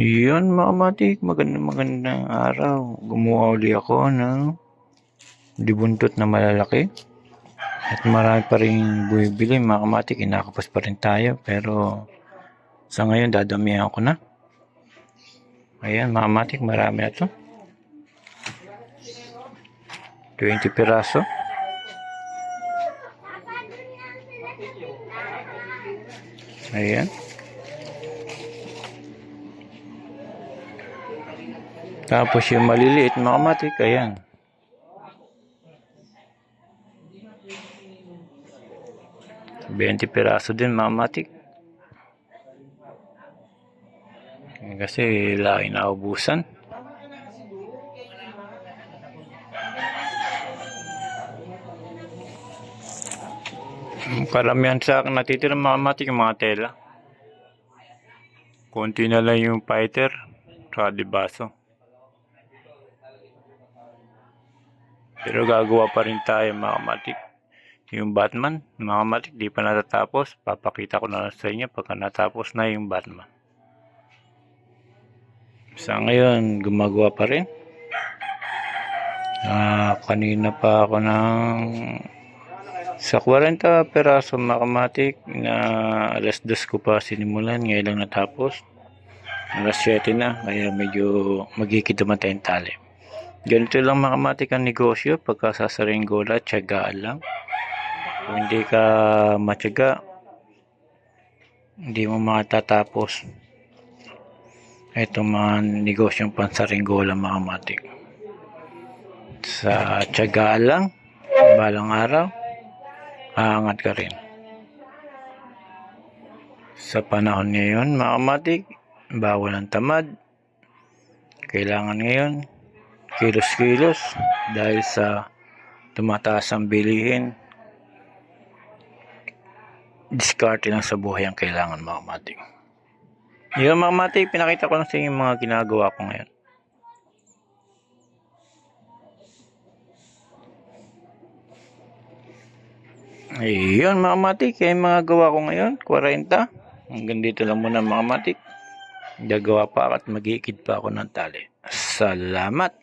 Yun mga matik, magandang magandang araw. Gumawa uli ako ng dibuntot na malalaki. At marami pa rin bumibili mga kamatik, inakapos pa rin tayo. Pero sa ngayon dadamihan ko na. Ayan mga kamatik, marami na to. 20 piraso. Ayan. Tapos yung maliliit, mga kamatik, ayan. Bente piraso din, mga. Kasi laki na ubusan. Karamihan sa akin natitira mga yung mga tela. Konti na lang yung fighter, di baso. Pero gagawa pa rin tayo mga kamatik. Yung Batman, mga kamatik, di pa natatapos. Papakita ko na lang sa inyo pagka natapos na yung Batman. Sa ngayon, gumagawa pa rin. Ah, kanina pa ako ng sa 40 peraso mga kamatik na alas 2 ko pa sinimulan, ngayon lang natapos. Alas 7 na, kaya medyo magigit naman tayong tali. Ganito lang mga kamatik ang negosyo, pagka sasaring gola, tiyagaan lang. Kung hindi ka matyaga, hindi mo matatapos itong mga negosyong pansaringgola mga kamatik. Sa tiyagaan lang, balang araw, aangat ka rin. Sa panahon ngayon, mga kamatik, bawal ang tamad. Kailangan ngayon, kilos-kilos dahil sa tumataas ang bilihin. Diskarte lang sa buhay ang kailangan mga kamatik. Yun mga kamatik, pinakita ko lang sa inyo mga ginagawa ko ngayon. Ayun mga matik, yung mga gawa ko ngayon, 40. Hanggang dito lang muna mga matik. Gagawa pa at mag-iikid pa ako ng tali. Salamat!